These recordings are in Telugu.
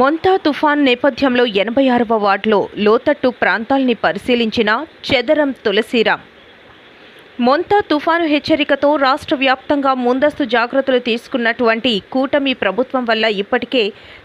మొంతా తుఫాన్ నేపథ్యంలో ఎనభై ఆరవ వార్డులో లోతట్టు ప్రాంతాల్ని పరిశీలించిన చెదరం తులసిరాం. మొంతా తుఫాను హెచ్చరికతో రాష్ట్ర వ్యాప్తంగా ముందస్తు జాగ్రత్తలు తీసుకున్నటువంటి కూటమి ప్రభుత్వం వల్ల ఇప్పటికే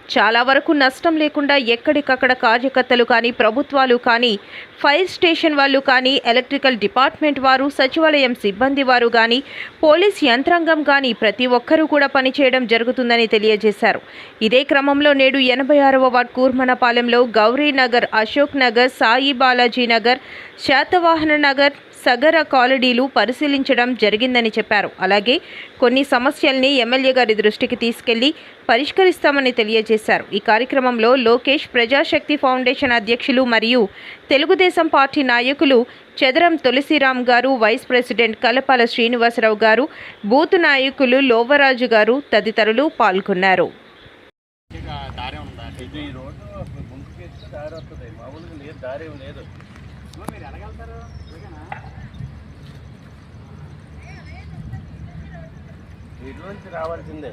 చాలా వరకు నష్టం లేకుండా ఎక్కడికక్కడ కార్యకర్తలు కానీ ప్రభుత్వాలు కానీ ఫైర్ స్టేషన్ వాళ్ళు కానీ ఎలక్ట్రికల్ డిపార్ట్మెంట్ వారు సచివాలయం సిబ్బంది వారు కానీ పోలీస్ యంత్రాంగం కానీ ప్రతి ఒక్కరూ కూడా పనిచేయడం జరుగుతుందని తెలియజేశారు. ఇదే క్రమంలో నేడు ఎనభై ఆరవ వార్డ్ కూర్మనపాలెంలో గౌరీనగర్ అశోక్ నగర్ సాయి బాలాజీ నగర్ శాతవాహన నగర్ సగర కాలనీలు పరిశీలించడం జరిగిందని చెప్పారు. అలాగే కొన్ని సమస్యల్ని ఎమ్మెల్యే గారి దృష్టికి తీసుకెళ్ళి పరిష్కరిస్తామని తెలియజేశారు. ఈ కార్యక్రమంలో లోకేష్ ప్రజాశక్తి ఫౌండేషన్ అధ్యక్షులు మరియు తెలుగుదేశం పార్టీ నాయకులు చెదరం తులసిరామ్ గారు వైస్ ప్రెసిడెంట్ కలపాల శ్రీనివాసరావు గారు బూత్ నాయకులు లోవరాజు గారు తదితరులు పాల్గొన్నారు. దారి ఉందా? ఇది ఈ రోడ్డు ముందుకు ఎక్కితే దారి వస్తుంది. మామూలుగా లేదు దారి లేదు. మీరు ఎలాగెళ్తారు ఇటులోంచి రావాల్సిందే.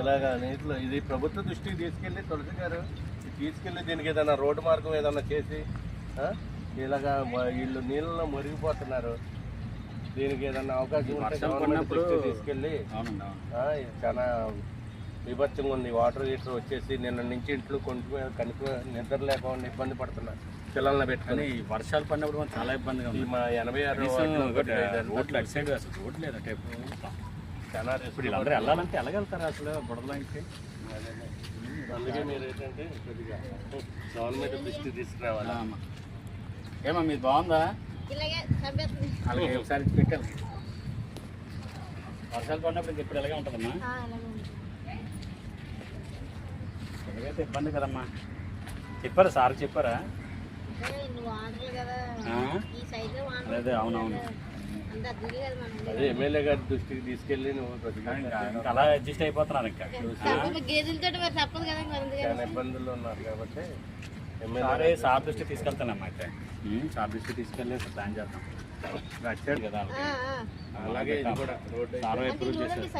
ఇలాగా నీటిలో ఇది ప్రభుత్వ దృష్టికి తీసుకెళ్ళి తులసి గారు తీసుకెళ్ళి దీనికి ఏదైనా రోడ్డు మార్గం ఏదైనా చేసి ఇలాగా వీళ్ళు నీళ్ళలో మురిగిపోతున్నారు. దీనికి ఏదైనా అవకాశం ఉంటే గవర్నమెంట్ దృష్టికి తీసుకెళ్ళి ఇది చాలా విభత్సంగా ఉంది. వాటర్ హీటర్ వచ్చేసి నిన్న నుంచి ఇంట్లో కొంచెం కనుక నిద్ర లేకుండా ఇబ్బంది పడుతున్నారు. పిల్లల్ని కానీ పెట్టుకొని ఈ వర్షాలు పడినప్పుడు మనకు చాలా ఇబ్బందిగా ఉంది. మా ఎనభై ఆరు రోడ్లు అటు సైడ్ అసలు రోడ్లు లేదు అటే చాలా ఇప్పుడు వీళ్ళందరూ వెళ్ళాలంటే ఎలాగెళ్తారు అసలు బుడదలోకి అందుకే మీరు ఏంటంటే కొద్దిగా గవర్నమెంట్ దృష్టి తీసుకురావాలి. ఏమా మీది బాగుందా? అలాగే ఒకసారి పెట్టాలి. వర్షాలు పడినప్పుడు ఇంక ఇప్పుడు ఎలాగే ఉంటుందమ్మా? ఆ, అలాగే ఉంది. ఎలాగైతే ఇబ్బంది కదమ్మా. చెప్పారా సార్ చెప్పారా? అదే అవునవును. అదే ఎమ్మెల్యే గారి దృష్టికి తీసుకెళ్ళి నువ్వు అలా అడ్జస్ట్ అయిపోతున్నారు ఇంకా. చాలా ఇబ్బందుల్లో ఉన్నారు కాబట్టి ఎమ్మెల్యే సారే సార్ దృష్టి తీసుకెళ్తానమ్మా అయితే. సార్ దృష్టి తీసుకెళ్ళి ప్లాన్ చేద్దాం. వచ్చాడు కదా. అలాగే సార్ చూడండి చేశారు.